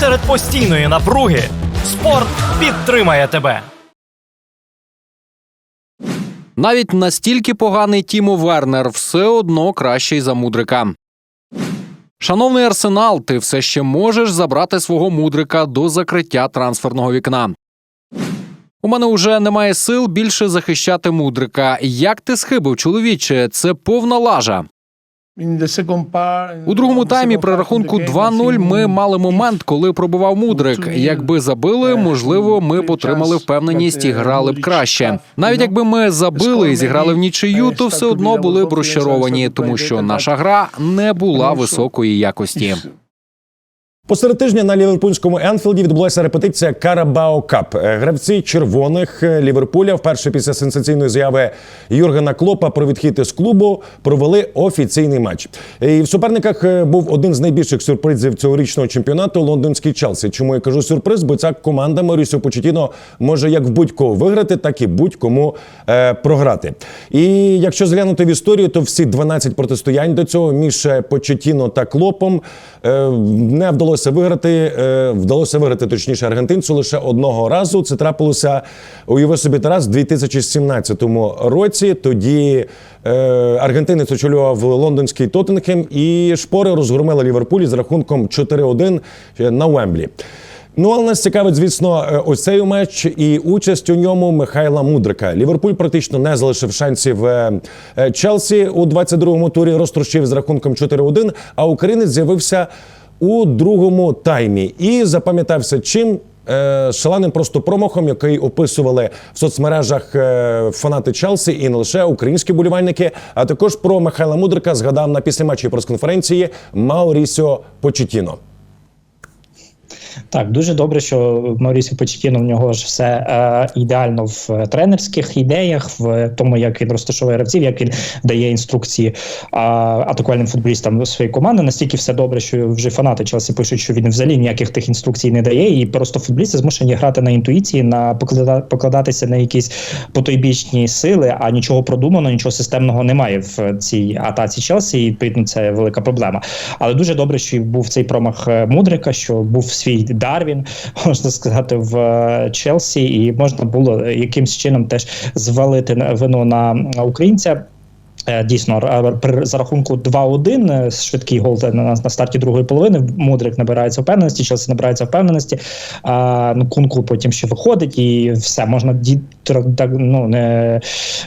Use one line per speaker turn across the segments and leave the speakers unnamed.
серед постійної напруги спорт підтримає тебе.
Навіть настільки поганий Тімо Вернер все одно кращий за мудрика. Шановний арсенал, ти все ще можеш забрати свого мудрика до закриття трансферного вікна. У мене уже немає сил більше захищати мудрика. Як ти схибив, чоловіче? Це повна лажа. У другому таймі при рахунку 2-0 ми мали момент, коли пробував мудрик. Якби забили, можливо, ми б отримали впевненість і грали б краще. Навіть якби ми забили і зіграли в нічию, то все одно були б розчаровані, тому що наша гра не була високої якості.
Посеред тижня на ліверпульському Енфілді відбулася репетиція Карабао Кап. Е, Гравці червоних е, Ліверпуля вперше після сенсаційної заяви Юргена Клопа про відхід із клубу провели офіційний матч. І в суперниках е, був один з найбільших сюрпризів цьогорічного чемпіонату лондонський Челсі. Чому я кажу сюрприз? Бо ця команда Морісо Почетіно може як в будь-кого виграти, так і будь-кому е, програти. І якщо зглянути в історію, то всі 12 протистоянь до цього між Почетіно та Клопом е, не вдалося виграти. Е, вдалося виграти точніше аргентинцю лише одного разу. Це трапилося уяви собі Тарас в 2017 році. Тоді е, аргентинець очолював лондонський Тоттенхем і шпори розгромили Ліверпулі з рахунком 4-1 на Уемблі. Ну, але нас цікавить, звісно, е, ось цей матч і участь у ньому Михайла Мудрика. Ліверпуль практично не залишив шансів е, е, Челсі у 22-му турі, розтрощив з рахунком 4-1, а українець з'явився у другому таймі і запам'ятався чим. е, Шаленим просто промахом, який описували в соцмережах е, фанати Челсі і не лише українські болівальники, а також про Михайла Мудрика згадав на післяматчій прес-конференції Маурісіо Почетіно.
Так, дуже добре, що Маурісі Почекіно в нього ж все е, ідеально в тренерських ідеях, в тому, як він розташовує гравців, як він дає інструкції а, атакувальним футболістам своєї команди. Настільки все добре, що вже фанати Челсі пишуть, що він взагалі ніяких тих інструкцій не дає, і просто футболісти змушені грати на інтуїції, на поклада, покладатися на якісь потойбічні сили, а нічого продуманого, нічого системного немає в цій атаці Челсі. І відповідно це велика проблема. Але дуже добре, що був цей промах е, Мудрика, що був свій Дарвін, можна сказати, в е, Челсі, і можна було якимсь чином теж звалити вину на українця. Е, Дійсно, при за рахунку 2-1 е, швидкий гол на, на старті другої половини. Мудрик набирається впевненості, Челсі набирається впевненості. А, ну, Кунку потім ще виходить, і все можна ну, не,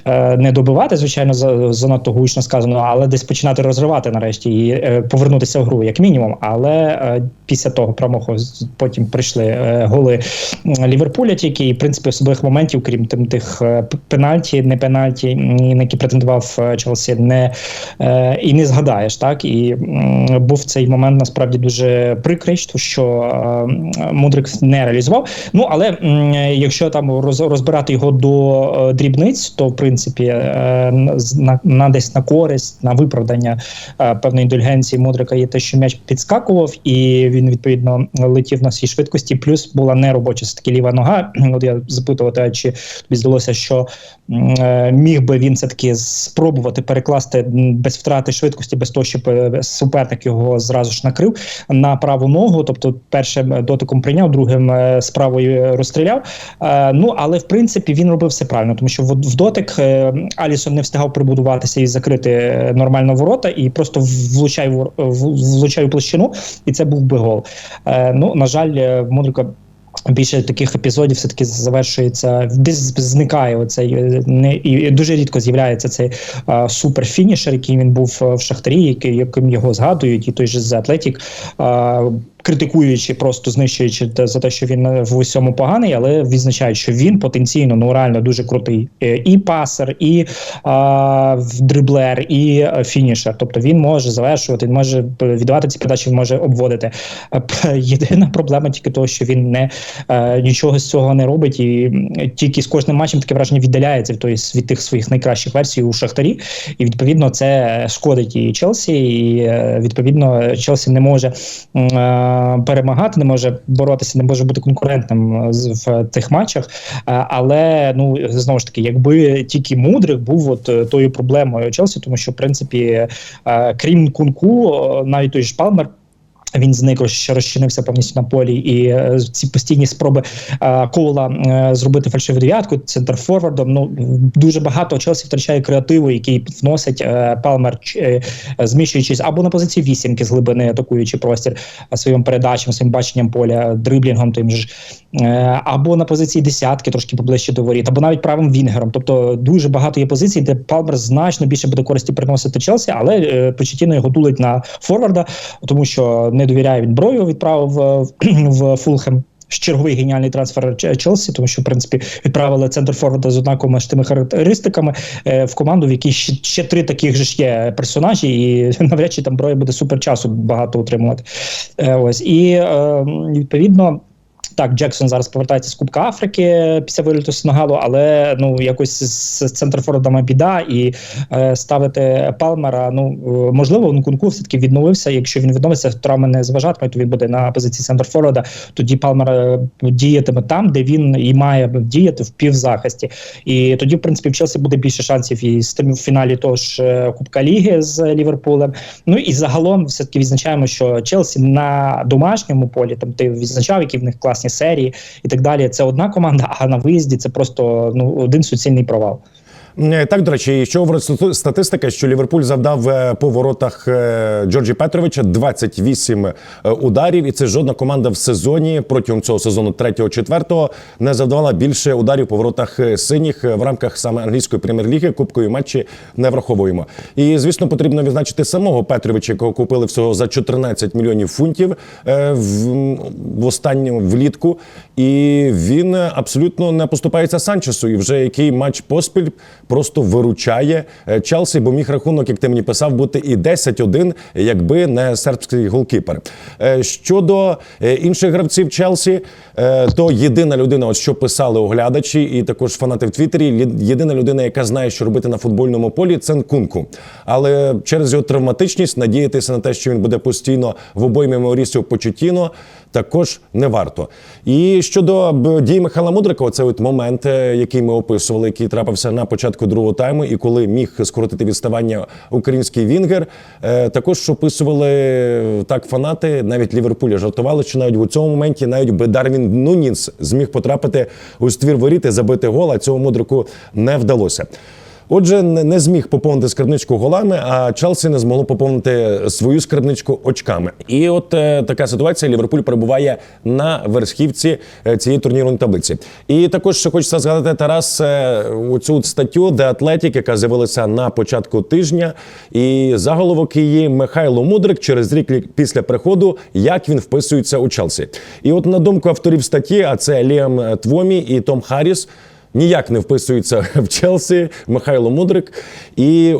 е, не добивати, звичайно, занадто гучно сказано, але десь починати розривати нарешті і е, повернутися в гру, як мінімум. Але е, після того промаху потім прийшли голи Ліверпуля, тільки і в принципі особливих моментів, крім тим тих пенальті, не пенальті, на які претендував Челсі, не і не згадаєш. Так і був цей момент насправді дуже прикрий, що- Мудрик не реалізував. Ну але якщо там розбирати його до е, дрібниць, то в принципі е, на, на десь на користь, на виправдання е, певної індульгенції Мудрика є те, що м'яч підскакував, і він відповідно летів на свій швидкості. Плюс була неробоча все таки ліва нога. От я запитував, чи тобі здалося, що міг би він все таки спробувати перекласти без втрати швидкості, без того, щоб суперник його зразу ж накрив на праву ногу. Тобто, першим дотиком прийняв, другим з розстріляв. Ну але в принципі він робив все правильно, тому що в, дотик е, Алісон не встигав прибудуватися і закрити е, нормально ворота, і просто влучає в, в- влучає у площину, і це був би гол. Е, Ну на жаль, Мудрика. Більше таких епізодів все таки завершується, десь зникає оцей не і дуже рідко з'являється цей а, суперфінішер, який він був в Шахтарі, який яким його згадують, і той же з Атлетік. Критикуючи, просто знищуючи те- за те, що він е, в усьому поганий, але відзначають, що він потенційно ну реально дуже крутий Е, і пасер, і а, дриблер, і е, фінішер. Тобто він може завершувати, він може віддавати ці передачі, він може обводити. Єдина проблема тільки того, що він не е, нічого з цього не робить, і тільки з кожним матчем таке враження віддаляється від, тої, від тих своїх найкращих версій у Шахтарі. І відповідно це шкодить і Челсі, і відповідно Челсі не може е, перемагати, не може боротися, не може бути конкурентним е, в тих матчах. Е, Але ну знову ж таки, якби тільки мудрих був от е, тою проблемою Челсі, тому що в принципі, крім кунку, навіть той ж Палмер. Він зник розч- розчинився повністю на полі, і е, ці постійні спроби е, кола е, зробити фальшиву дев'ятку центр форвардом. Ну дуже багато Челсі втрачає креативу, який вносить е, Палмер, зміщуючись або на позиції вісімки з глибини, атакуючи простір своїм передачам, своїм баченням поля, дриблінгом, тим же е, або на позиції десятки, трошки поближче до воріт, або навіть правим вінгером. Тобто дуже багато є позицій, де Палмер значно більше буде користі приносити Челсі, але е, його тулить на форварда, тому що не довіряє він брою, відправив е, в Фулхем. Черговий геніальний трансфер Челсі, тому що в принципі відправили центр форварда з однаковими ж тими характеристиками е, в команду, в якій ще, ще три таких же ж є персонажі, і навряд чи там броя буде супер часу багато утримувати. Е, ось і е, відповідно. Так, Джексон зараз повертається з Кубка Африки після виліту Сенегалу, але ну якось з центрфордами біда і е, ставити Палмера. Ну е, можливо, Нкунку все таки відновився. Якщо він відновиться, травми не зважатиме, то він буде на позиції центрфорварда. Тоді Палмер е, діятиме там, де він і має діяти в півзахисті. І тоді, в принципі, в Челсі буде більше шансів і в фіналі того ж е, Кубка Ліги з Ліверпулем. Ну і загалом все таки відзначаємо, що Челсі на домашньому полі, там ти відзначав, які в них класні серії і так далі. Це одна команда, а на виїзді це просто ну один суцільний провал.
Е, Так, до речі, що говорить статистика, що Ліверпуль завдав е, по воротах е, Джорджі Петровича 28 е, ударів, і це жодна команда в сезоні протягом цього сезону 3-4 не завдавала більше ударів по воротах синіх в рамках саме англійської прем'єр-ліги. Кубкові матчі не враховуємо. І звісно, потрібно відзначити самого Петровича, якого купили всього за 14 мільйонів фунтів в, останньому влітку. І він абсолютно не поступається Санчесу. І вже який матч поспіль просто виручає е, Челсі, бо міг рахунок, як ти мені писав, бути і 10-1, якби не сербський голкіпер. Е, Щодо е, інших гравців Челсі, то єдина людина, от що писали оглядачі, і також фанати в Твіттері, єдина людина, яка знає, що робити на футбольному полі, це Нкунку. Але через його травматичність надіятися на те, що він буде постійно в обоймі Маурісіо Почетіно, також не варто. І щодо б, дій Михайла Мудрика, оце от момент, е, який ми описували, який трапився на початку другого тайму, і коли міг скоротити відставання український Вінгер, е, також описували е, так фанати, навіть Ліверпуля жартували, що навіть у цьому моменті навіть би Дарвін Нуніс зміг потрапити у ствір воріт і забити гол, а цього мудрику не вдалося. Отже, не зміг поповнити скарбничку голами, а Челсі не змогло поповнити свою скарбничку очками. І от е, така ситуація. Ліверпуль перебуває на верхівці е, цієї турнірної таблиці. І також ще хочеться згадати Тарас е, оцю статтю The Athletic, яка з'явилася на початку тижня. І заголовок її Михайло Мудрик через рік після приходу, як він вписується у Челсі. І от на думку авторів статті, а це Ліам Твомі і Том Харріс. Ніяк не вписується в Челсі Михайло Мудрик, і е,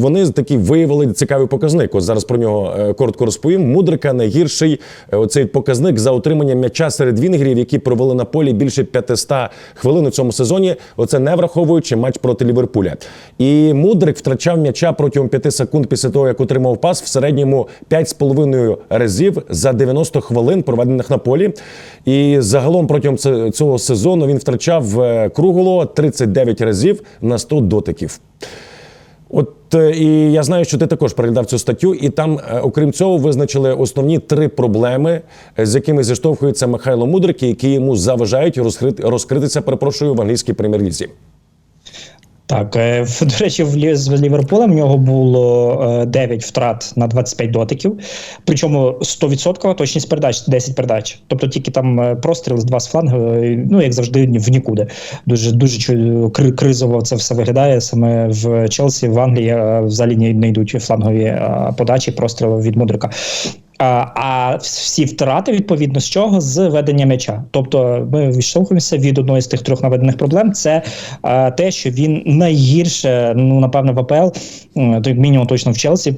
вони такі виявили цікавий показник. Ось зараз про нього е, коротко розповім. Мудрика найгірший е, оцей показник за отримання м'яча серед вінгерів, які провели на полі більше 500 хвилин у цьому сезоні. Оце не враховуючи матч проти Ліверпуля. І Мудрик втрачав м'яча протягом 5 секунд після того, як отримав пас в середньому 5,5 разів за 90 хвилин, проведених на полі. І загалом протягом цього сезону він втрачав кругло 39 разів на 100 дотиків. От е, і я знаю, що ти також переглядав цю статтю, і там, е, окрім цього, визначили основні три проблеми, е, з якими зіштовхується Михайло Мудрик, які йому заважають розкрити, розкритися, перепрошую, в англійській прем'єр-лізі.
Так, е, до речі, з Ліверпулем в нього було е, 9 втрат на 25 дотиків. Причому 100% точність передач 10 передач. Тобто тільки там е, простріл з два з флангу, е, ну як завжди, в нікуди. Дуже дуже кризово це все виглядає. Саме в Челсі, в Англії е, взагалі не, йдуть флангові е, подачі, простріли від Мудрика. А, всі втрати відповідно з чого з ведення м'яча. Тобто ми відштовхуємося від одної з тих трьох наведених проблем. Це е, те, що він найгірше, ну напевно, в АПЛ, мінімум точно в Челсі.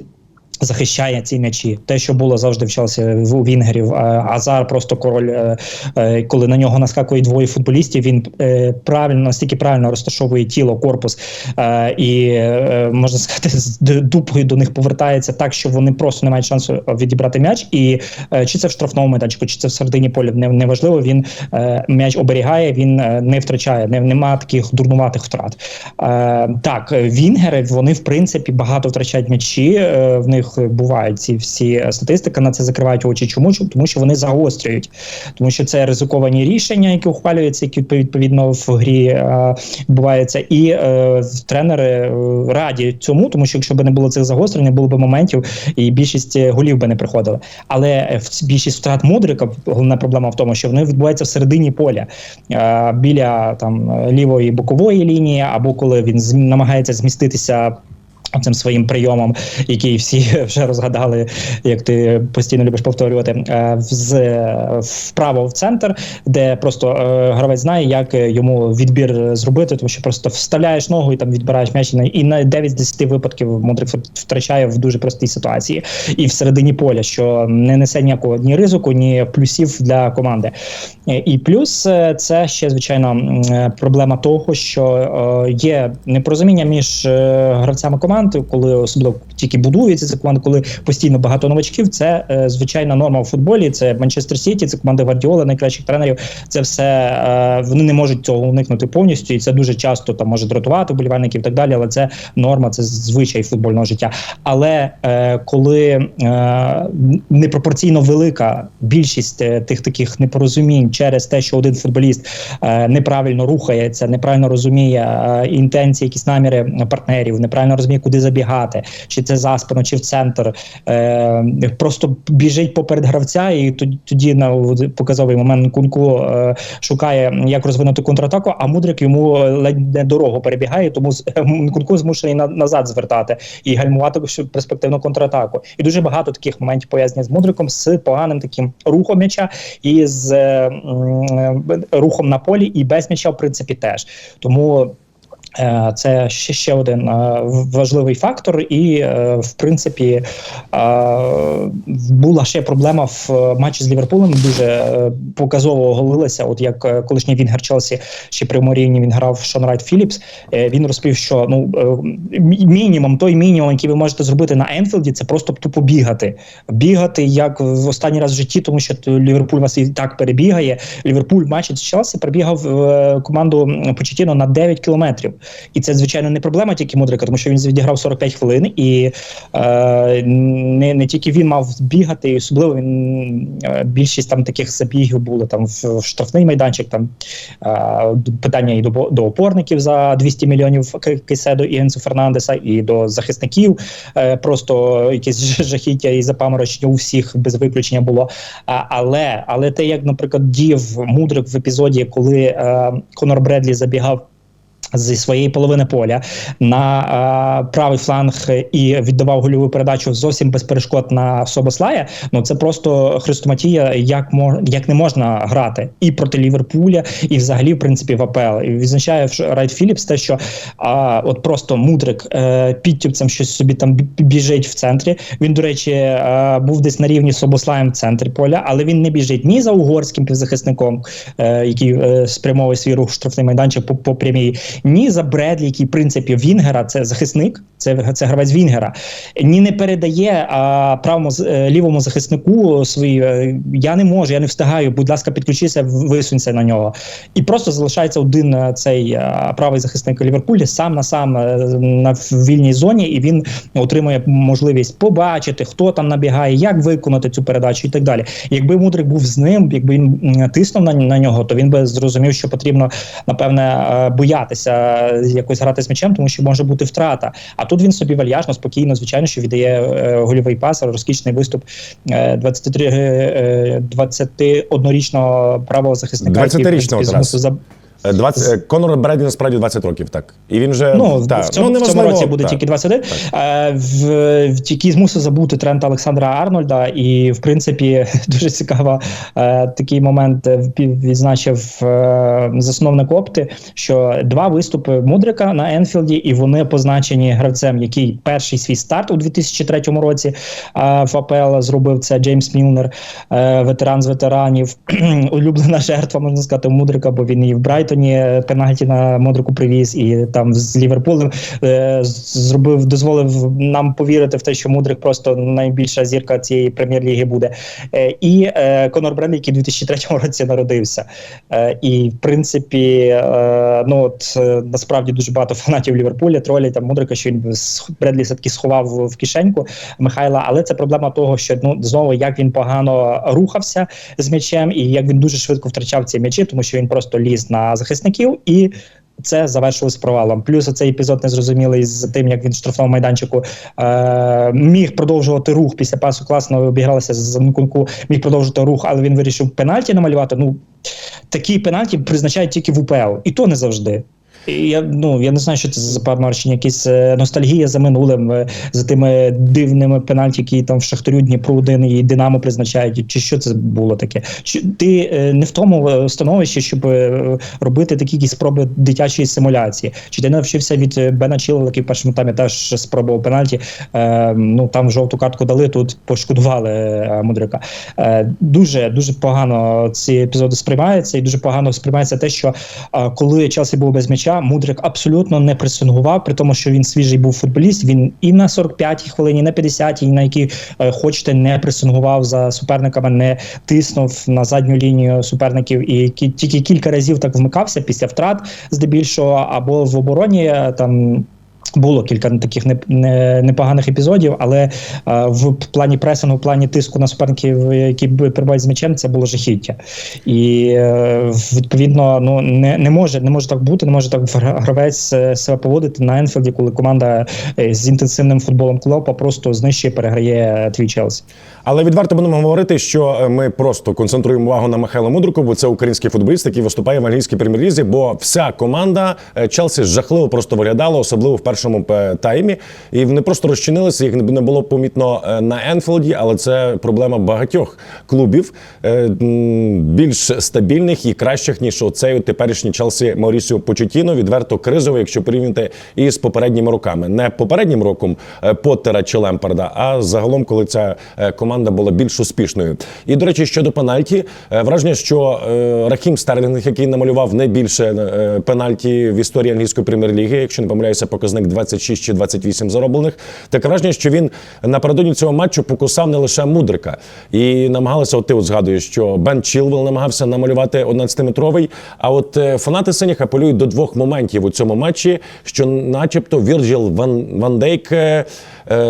Захищає ці м'ячі, те, що було завжди в Челсі в Вінгерів. Азар просто король, е, е, коли на нього наскакує двоє футболістів, він е, правильно настільки правильно розташовує тіло, корпус е, і е, можна сказати, з дупою до них повертається так, що вони просто не мають шансу відібрати м'яч. І е, чи це в штрафному майданчику, чи це в середині поля, неважливо. Він е, м'яч оберігає, він е, не втрачає, не, нема таких дурнуватих втрат. Е, так, е, вінгери вони в принципі багато втрачають м'ячі. Е, в них них бувають ці всі е, статистика на це закривають очі. Чому тому, що вони загострюють, тому що це ризиковані рішення, які ухвалюються, які відповідно в грі е, відбуваються, і е, тренери е, раді цьому, тому що якщо б не було цих загострень, не було б моментів, і більшість е, голів би не приходили. Але е, в- більшість втрат мудрика головна проблема в тому, що вони відбуваються всередині поля е, біля там е, лівої бокової лінії, або коли він намагається зміститися. Цим своїм прийомом, який всі вже розгадали, як ти постійно любиш повторювати, е, з вправо в центр, де просто е, гравець знає, як е, йому відбір зробити, тому що просто вставляєш ногу і там відбираєш м'яч, і на- і на 9 з 10 випадків Мудрик втрачає в дуже простій ситуації і всередині поля, що не несе ніякого ні ризику, ні плюсів для команди. Е, І плюс е, це ще звичайно е, проблема того, що е, є непорозуміння між е, гравцями команд, коли особливо тільки будується ця команда, коли постійно багато новачків. Це е, звичайна норма в футболі. Це Манчестер Сіті, це команда Гвардіола, найкращих тренерів. Це все е, вони не можуть цього уникнути повністю, і це дуже часто там може дратувати вболівальників і так далі. Але це норма, це звичай футбольного життя. Але е, коли е, непропорційно велика більшість е, тих таких непорозумінь через те, що один футболіст е, неправильно рухається, неправильно розуміє е, інтенції, якісь наміри партнерів, неправильно розуміє, куди забігати, чи це за спину, чи в центр, е, просто біжить поперед гравця, і тоді, на показовий момент Кунку е, шукає, як розвинути контратаку, а мудрик йому ледь не дорогу перебігає, тому Кунку змушений на, назад звертати і гальмувати перспективну контратаку. І дуже багато таких моментів пов'язані з мудриком, з поганим таким рухом м'яча і з е, е, рухом на полі, і без м'яча, в принципі, теж. Тому. Е, Це ще, один е, важливий фактор, і е, в принципі була ще проблема в е, матчі з Ліверпулем. Дуже е, показово оголилася. От як е, колишній Вінгер Челсі ще при рівні він грав Шон Райт Філіпс. Він розповів, що ну мінімум, той мінімум, який ви можете зробити на Енфілді, це просто тупо бігати. Бігати як в останній раз в житті, тому що Ліверпуль вас і так перебігає. Ліверпуль матчі з Челсі перебігав команду Почетіно на 9 кілометрів. І це, звичайно, не проблема тільки Мудрика, тому що він відіграв 45 хвилин, і не, не тільки він мав бігати, і особливо він е, більшість там таких забігів були там в, штрафний майданчик. Там е, питання і до, до опорників за 200 мільйонів К- Кейседо і Енсо Фернандеса, і до захисників. Е, просто якесь жахіття і запаморочення у всіх без виключення було. Але, але те, як, наприклад, діяв Мудрик в епізоді, коли Конор Бредлі забігав зі своєї половини поля на а, правий фланг і віддавав гольову передачу зовсім без перешкод на Собослая. Ну це просто хрестоматія, як мож, як не можна грати і проти Ліверпуля, і взагалі, в принципі, в АПЛ. І відзначає Райт Філіпс те, що а, от просто мудрик е, підтюпцем щось собі там біжить в центрі. Він, до речі, е, був десь на рівні Собослаєм в центрі поля, але він не біжить ні за угорським півзахисником, е, який е, спрямовує свій рух в штрафний майданчик по прямій, ні за Бредлі, який в принципі Вінгера, це захисник, це, це гравець Вінгера, ні не передає а, правому е, лівому захиснику свої. е, Я не можу, я не встигаю. Будь ласка, підключися, висунься на нього. І просто залишається один е, цей правий захисник Ліверпуля сам на сам на вільній зоні, і він отримує можливість побачити, хто там набігає, як виконати цю передачу і так далі. Якби мудрик був з ним, якби він тиснув на, на нього, то він би зрозумів, що потрібно напевне боятися е, якось грати з м'ячем, тому що може бути втрата. А тут він собі вальяжно, спокійно, звичайно, що віддає е, гольовий пас, розкішний виступ е, 23 е, 21-річного правого захисника. який, в
20-річного
принципі,
Тарас.
змусив за-
Е, 20, е, Конор Бредлі насправді 20 років, так. І він вже
Ну,
та,
в цьому, в цьому році буде
так.
тільки 21, е, в, в який змусив забути тренд Олександра Арнольда. І, в принципі, дуже цікаво такий момент відзначив засновник опти, що два виступи Мудрика на Енфілді, і вони позначені гравцем, який перший свій старт у 2003 році в АПЛ зробив це Джеймс Мілнер, ветеран з ветеранів, улюблена жертва, можна сказати, Мудрика, бо він і в Брайтоні Брайтоні пенальті на Модрику привіз, і там з Ліверпулем е, зробив, дозволив нам повірити в те, що Мудрик просто найбільша зірка цієї прем'єр-ліги буде. Е, і е, Конор Бредлі, який у 2003 році народився. Е, і в принципі, е, ну от е, насправді дуже багато фанатів Ліверпуля тролять там Мудрика, що він Бредлі все таки сховав в кишеньку Михайла. Але це проблема того, що ну знову як він погано рухався з м'ячем, і як він дуже швидко втрачав ці м'ячі, тому що він просто ліз на захисників і. Це завершилось провалом. Плюс цей епізод незрозумілий з тим, як він в штрафному майданчику е, міг продовжувати рух після пасу. Класно обігралися з Нкунку, міг продовжувати рух, але він вирішив пенальті намалювати. Ну такі пенальті призначають тільки в УПЛ, і то не завжди. Я ну я не знаю, що це за пармарщення, якісь е, ностальгія за минулим, е, за тими дивними пенальті, які там в Шахтарю Дніпру один і Динамо призначають. Чи що це було таке? Чи ти е, не в тому становищі, щоб робити такі якісь спроби дитячої симуляції? Чи ти не навчився від Бена Чілла, який в першому таймі теж спробував пенальті? Е, ну там жовту картку дали, тут пошкодували мудрика. Е, дуже дуже погано ці епізоди сприймаються, і дуже погано сприймається те, що е, коли Челсі був без м'яча, Мудрик абсолютно не пресингував, при тому, що він свіжий був футболіст. Він і на 45-й хвилині, і на 50-й, і на якій е, хочете, не пресингував за суперниками, не тиснув на задню лінію суперників, і кі- тільки кілька разів так вмикався після втрат, здебільшого, або в обороні е, там. Було кілька таких не, не, непоганих епізодів, але е, в плані пресингу, в плані тиску на суперників, які перебувають з м'ячем, це було жахіття. І е, відповідно, ну не, не може не може так бути, не може так гра- гравець е, себе поводити на Енфілді, коли команда з інтенсивним футболом Клопа просто знищує, переграє твій Челсі.
Але відверто будемо говорити, що ми просто концентруємо увагу на Михайла Мудрику, бо це український футболіст, який виступає в англійській прем'єр-лізі, бо вся команда Челсі жахливо просто виглядала, особливо в першому е, таймі. І вони просто розчинилися, їх не було помітно е, на Енфілді, але це проблема багатьох клубів е, більш стабільних і кращих, ніж оцей теперішній Челсі Маурісіо Почетіно, відверто кризовий, якщо порівняти із попередніми роками. Не попереднім роком Поттера чи Лемпарда, а загалом, коли ця команда була більш успішною. І до речі, щодо пенальті, враження, що Рахім Стерлінг, який намалював найбільше пенальті в історії англійської прем'єр-ліги, якщо не помиляюся, показник 26 чи 28 зароблених. Таке враження, що він напередодні цього матчу покусав не лише мудрика і намагалися. От ти от згадуєш, що Бен Чілвел намагався намалювати 11-метровий. А от е, фанати синіх апелюють до двох моментів у цьому матчі, що, начебто, Вірджіл Ван, Ван Дейк е,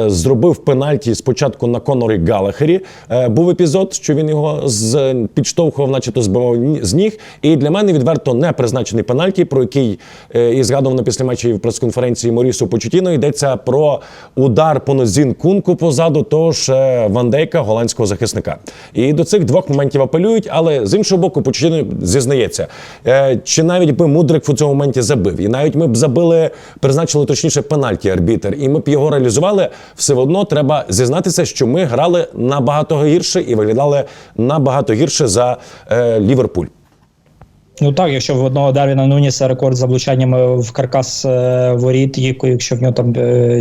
зробив пенальті спочатку на Конорі Галахері. Е, був епізод, що він його з підштовхував, начебто збивав з ніг. І для мене відверто не призначений пенальті, про який е, і згадував на післяматчі в прес-конференції Морісу Почутіно. Йдеться про удар по нозі кунку позаду того ж е, голландського захисника. І до цих двох моментів апелюють, але з іншого боку, Почутіно зізнається, е, чи навіть би Мудрик в цьому моменті забив, і навіть ми б забили, призначили точніше пенальті арбітер, і ми б його реалізували. Все одно треба зізнатися, що ми грали набагато гірше і виглядали набагато гірше за е, Ліверпуль.
Ну так, якщо в одного Дарвіна Нуніса рекорд за влучаннями в каркас е, воріт, якщо в нього там е,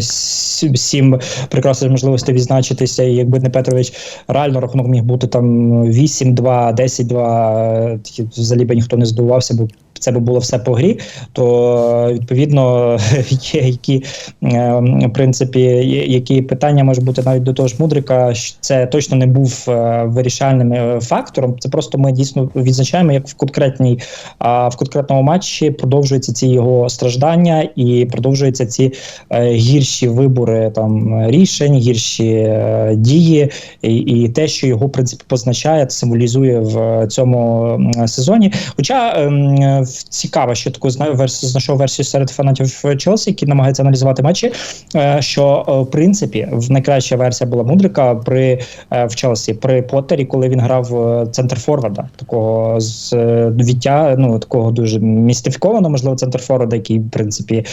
сім прекрасних можливостей відзначитися, і якби не Петрович, реально рахунок міг бути там 8-2, 10-2, е, взагалі би ніхто не здивувався, бо це би було все по грі, то відповідно є які е, в принципі які питання можуть бути навіть до того ж мудрика. Це точно не був е, вирішальним е, фактором. Це просто ми дійсно відзначаємо, як в конкретній в конкретному матчі продовжуються ці його страждання і продовжуються ці е, гірші вибори там рішень, гірші дії, і, і те, що його в принципі позначає, символізує в цьому сезоні. Хоча ем, е, цікаво, що таку знаю версію знайшов версію серед фанатів Челсі, які намагаються аналізувати матчі. е, Що е, в принципі в найкраща версія була Мудрика при е, в Челсі при Поттері, коли він грав центр форварда, такого з відтя, ну такого дуже містифікованого, можливо, центр форварда, який в принципі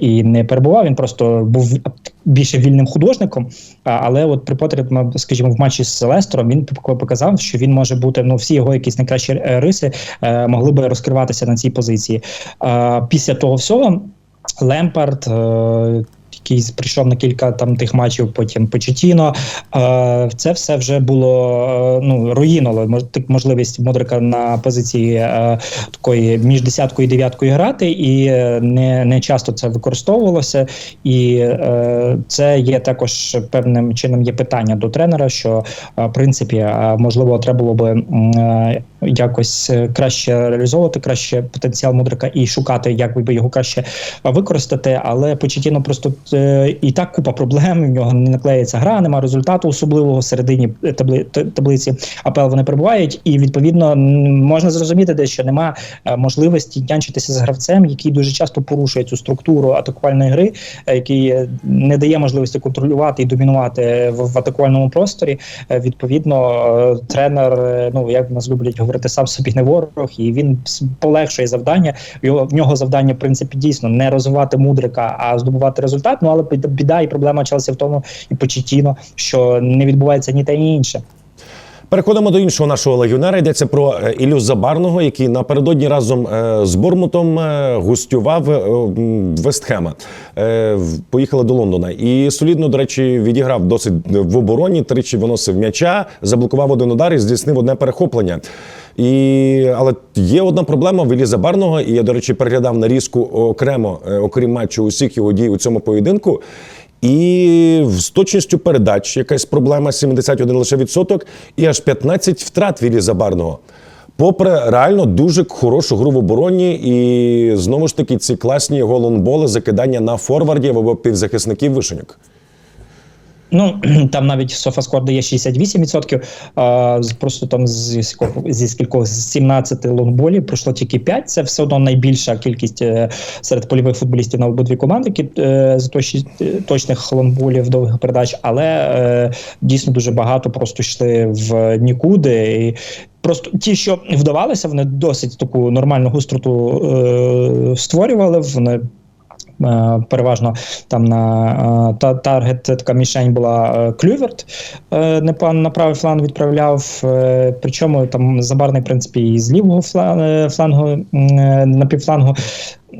і не перебував. Він просто був більше вільним художником. Але от при Поттері, скажімо, в матчі з Селестером він показав, що він може бути ну всі його якісь найкращі е, риси е, могли би розкриватися на цій позиції. Е, Після того всього Лемпард. Який прийшов на кілька там тих матчів, потім Почетіно. Е, це все вже було е, ну руїнило мож- можливість Модрика на позиції е, такої між десяткою і дев'яткою грати, і не, не часто це використовувалося. І це є також певним чином є питання до тренера, що в принципі можливо треба було би якось е, краще реалізовувати, краще потенціал Мудрика і шукати, як би його краще е, використати. Але Почетіно просто е, і так купа проблем. В нього не наклеїться гра, немає результату особливого середині табли, т- таблиці АПЛ вони перебувають, і відповідно можна зрозуміти, де що нема е, можливості нянчитися з гравцем, який дуже часто порушує цю структуру атакувальної гри, е, який е, не дає можливості контролювати і домінувати в, в атакувальному просторі. Е, Відповідно, е, тренер, е, ну як в нас люблять говорити, сам собі не ворог, і він полегшує завдання. Його в нього завдання, в принципі, дійсно не розвивати мудрика, а здобувати результат. Ну але біда- і проблема Челсі в тому, і почетіно, що не відбувається ні те, ні інше.
Переходимо до іншого нашого легіонера. Йдеться про е, Ілю Забарного, який напередодні разом е, з Бормутом е, гостював Вестхема. Поїхали до Лондона. І солідно, до речі, відіграв досить в обороні. Тричі виносив м'яча, заблокував один удар і здійснив одне перехоплення. І, але є одна проблема в Іллі Забарного, і я, до речі, переглядав нарізку окремо, е, окрім матчу, усіх його дій у цьому поєдинку. І з точністю передач якась проблема 71 лише відсоток, і аж 15 втрат Вілі Забарного. Попри реально дуже хорошу гру в обороні, і знову ж таки ці класні голонболи, закидання на форвардів або півзахисників вишеньок.
Ну там навіть Софаскор дає 68%, а, просто там зі зі скількох з 17 лонгболів пройшло тільки 5. Це все одно найбільша кількість е, серед польових футболістів на обидві команди, які е, е, точних лонгболів довгих передач, але е, дійсно дуже багато просто йшли в нікуди. І Просто ті, що вдавалися, вони досить таку нормальну густроту е, створювали. Вони Переважно там на е, та таргет така мішень була е, Клюверт, е, не пан на правий фланг відправляв. е, Причому там забарний, в принципі, і з лівого е, флангу е, на півфлангу.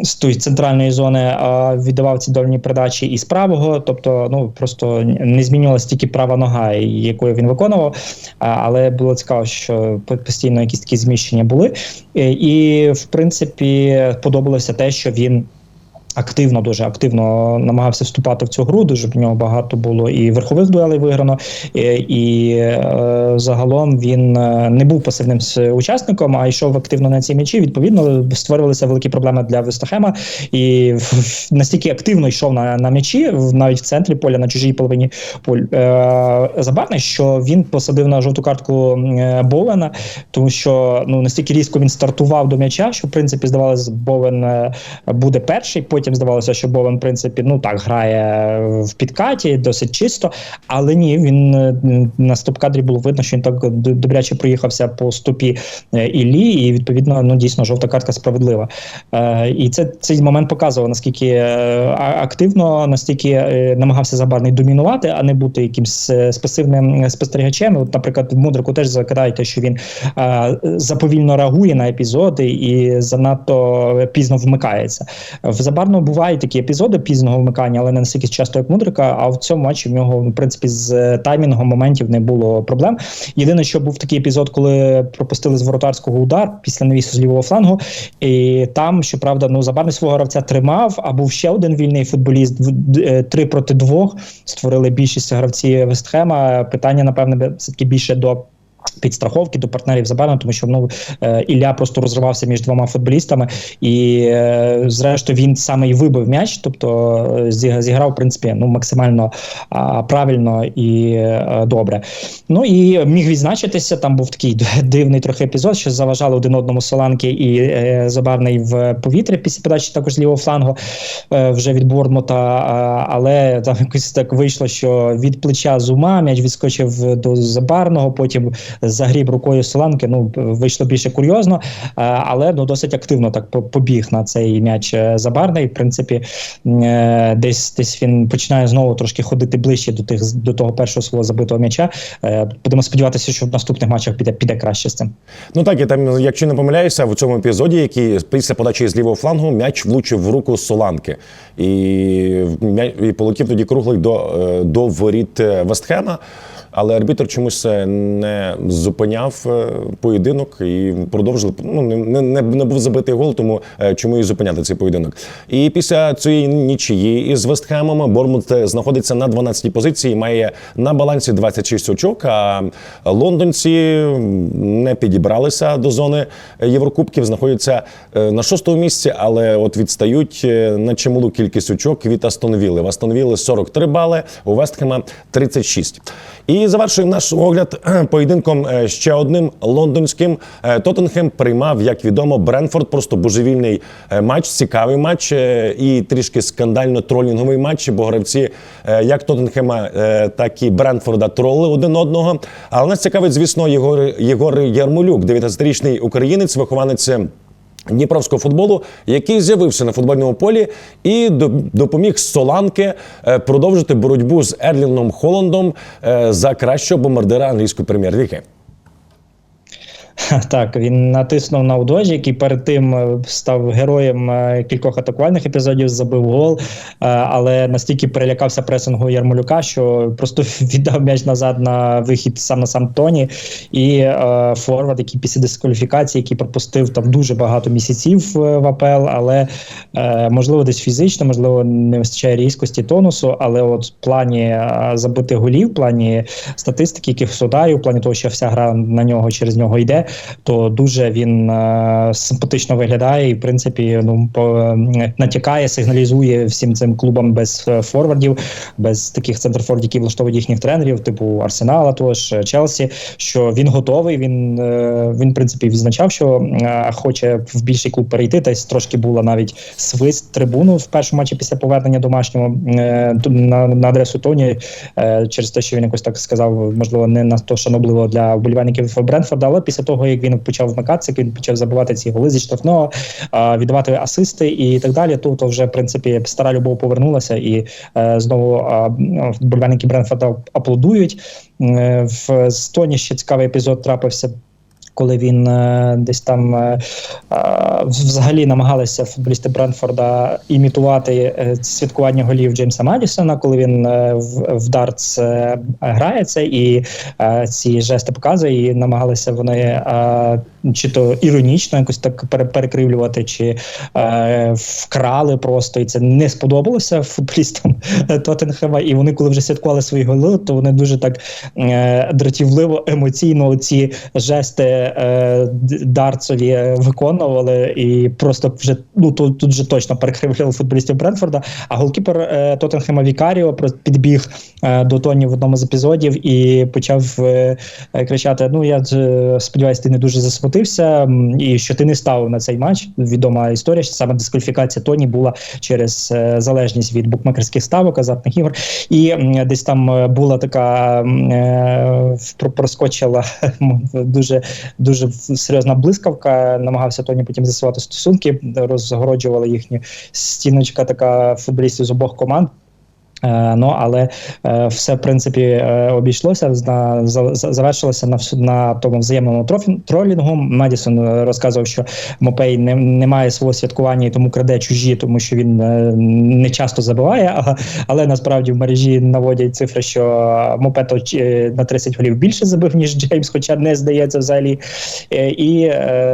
З тої центральної зони а віддавав ці дальні передачі і з правого, тобто ну просто не змінювалася тільки права нога, якою він виконував. Але було цікаво, що по- постійно якісь такі зміщення були. Е, І в принципі подобалося те, що він активно, дуже активно намагався вступати в цю гру. Дуже в нього багато було і верхових дуелей виграно, і, і е, загалом він е, не був пасивним учасником, а йшов активно на ці м'ячі. Відповідно, створювалися великі проблеми для Вестахема. І настільки активно йшов на, на м'ячі, навіть в центрі поля, на чужій половині поль е, забарний, що він посадив на жовту картку е, Бовена, тому що ну настільки різко він стартував до м'яча, що в принципі здавалося, Бовен е, буде перший. Потім здавалося, що Бовен, в принципі, ну так грає в підкаті, досить чисто. Але ні, він е, на стоп-кадрі було видно, що він так добряче проїхався по стопі е, Іллі, і відповідно, ну дійсно жовта картка справедлива. Е, і це цей момент показував, наскільки активно, настільки намагався забарний домінувати, а не бути якимсь спасивним спостерігачем. От, наприклад, в мудрику теж закидаєте, що він заповільно реагує на епізоди і занадто пізно вмикається. В Забарного бувають такі епізоди пізного вмикання, але не настільки часто, як Мудрика. А в цьому матчі в нього, в принципі, з е, таймінгом моментів не було проблем. Єдине, що був такий епізод, коли пропустили з воротарського удар після навісу з лівого флангу. І там, щоправда, ну Забарний свого гравця тримав, а був ще один вільний футболіст. е, Три проти двох створили більшість гравці Вестхема. Питання, напевне, все таки більше до. Підстраховки до партнерів Забарна, тому що ну е, Ілля просто розривався між двома футболістами, і е, зрештою він саме і вибив м'яч, тобто е, зіграв в принципі ну максимально правильно і добре. Ну і міг відзначитися. Там був такий дивний трохи епізод, що заважали один одному Соланки і Забарний в повітря після подачі також з лівого флангу вже від Борнмута. але там якось так вийшло, що від плеча зума м'яч відскочив до Забарного, потім загріб рукою Соланки. Ну вийшло більше курйозно, е, але ну досить активно так побіг на цей м'яч е, Забарний. В принципі, е, десь десь він починає знову трошки ходити ближче до тих до того першого свого забитого м'яча. Будемо сподіватися, що в наступних матчах піде піде краще з цим.
Ну так, і там, якщо не помиляюся, в цьому епізоді, який після подачі з лівого флангу м'яч влучив в руку Соланки. І, і полетів тоді круглий до, до воріт Вестхема. Але арбітр чомусь не зупиняв е, поєдинок і продовжили. Ну не, не, не був забитий гол, тому е, чому і зупиняти цей поєдинок. І після цієї нічиї із Вестхемом Бормут е, знаходиться на 12-й позиції, має на балансі 26 очок. А лондонці не підібралися до зони Єврокубків, знаходяться на шостому місці, але от відстають на чималу кількість очок від Астон Вілли. В Астон Вілли 43 бали, у Вестхема 36. І завершуємо наш огляд поєдинком е, ще одним лондонським. Е, Тоттенхем приймав, як відомо, Бренфорд. Просто божевільний е, матч, цікавий матч е, і трішки скандально-тролінговий матч, бо гравці е, як Тоттенхема, е, так і Бренфорда тролили один одного. Але нас цікавить, звісно, Єгор, Єгор Ярмолюк, 19-річний українець, вихованець. Дніпровського футболу, який з'явився на футбольному полі і допоміг Соланки е, продовжити боротьбу з Ерліном Холландом е, за кращого бомбардира англійської прем'єр-ліги.
Так, він натиснув на удожі, який перед тим е, став героєм е, кількох атакувальних епізодів, забив гол, е, але настільки перелякався пресингу Ярмолюка, що просто віддав м'яч назад на вихід сам на сам Тоні. І е, Форвард, який після дискваліфікації, який пропустив там дуже багато місяців в АПЛ, але можливо десь фізично, можливо, не вистачає різкості тонусу, але от в плані забитих голів, в плані статистики, якихось ударів, в плані того, що вся гра на нього через нього йде, то дуже він е, симпатично виглядає і, в принципі, ну по, е, натякає, сигналізує всім цим клубам без е, форвардів, без таких центрфордів, які влаштовують їхніх тренерів, типу Арсенала, тож е, Челсі, що він готовий. Він він в принципі відзначав, що хоче в більший клуб перейти. Десь трошки була навіть свист трибуну в першому матчі після повернення домашнього на, на адресу Тоні через те, що він якось так сказав, можливо, не надто шанобливо для вболівальників Бренфорда, але після того, як він почав вмикатися, як він почав забивати ці голи зі штрафного, віддавати асисти і так далі, то вже в принципі стара любов повернулася, і е, знову футбольники Бренфорда аплодують. Е, в Стоні ще цікавий епізод трапився. Коли він е, десь там е, е, взагалі намагалися футболісти Бренфорда імітувати святкування голів Джеймса Мадісона, коли він в, дартс грається і ці жести показує, і намагалися вони чи то іронічно якось так перекривлювати, чи е, вкрали просто, і це не сподобалося футболістам Тоттенхема. І вони, коли вже святкували свої голи, то вони дуже так е, дратівливо, емоційно ці жести е, д- дартсові е, виконували, і просто вже ну тут, тут вже точно перекривляли футболістів Бренфорда. А голкіпер е, Тоттенхема Вікаріо підбіг е, до Тоні в одному з епізодів і почав е, кричати: Ну я е, сподіваюся, ти не дуже засмутився, м, і що ти не ставив на цей матч. Відома історія, що саме дискваліфікація Тоні була через е, залежність від букмекерських ставок, азартних ігор. І десь там е, була така е, проскочила дуже дуже серйозна блискавка. Намагався Тоні потім з'ясувати стосунки, розгороджувала їхню стіночка така футболістів з обох команд. Е, Ну, але е, все, в принципі, е, обійшлося, на, за, за- завершилося на, на тому взаємному тролінгу. Медісон розказував, що Мопей не, не має свого святкування і тому краде чужі, тому що він не часто забиває. А, але насправді в мережі наводять цифри, що Мопето е, на 30 голів більше забив, ніж Джеймс, хоча не здається взагалі. І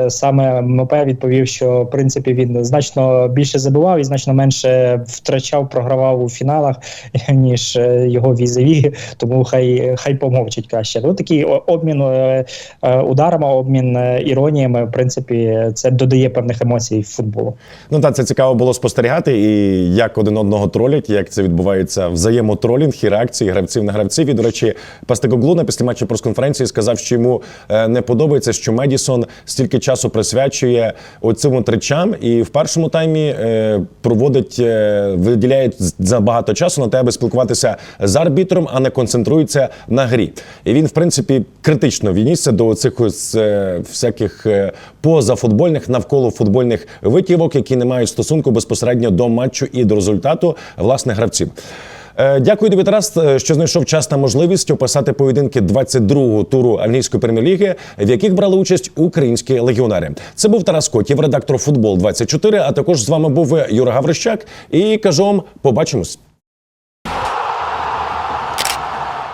саме Мопе відповів, що в принципі він значно більше забивав і значно менше втрачав, програвав у фіналах, ніж е, його візові. Тому хай хай помовчить краще. Ну такий обмін е, е, ударами, обмін іроніями. В принципі, це додає певних емоцій футболу.
Ну так, це цікаво було спостерігати, і як один одного тролять, як це відбувається взаємотролінг і реакції гравців на гравців. І, до речі, Пастекоглу на після матчу прес-конференції сказав, що йому не подобається, що Медісон стільки часу присвячує оцим от речам, і в першому таймі проводить, виділяє забагато часу на на аби спілкуватися з арбітром, а не концентрується на грі. І він, в принципі, критично віднісся до цих е, всяких е, позафутбольних навколо футбольних витівок, які не мають стосунку безпосередньо до матчу і до результату власне гравців. Е, Дякую тобі, Тарас, що знайшов час та можливість описати поєдинки 22-го туру англійської прем'єр-ліги, в яких брали участь українські легіонери. Це був Тарас Котів, редактор футбол 24 А також з вами був Юра Гаврищак. І кажу вам, побачимось.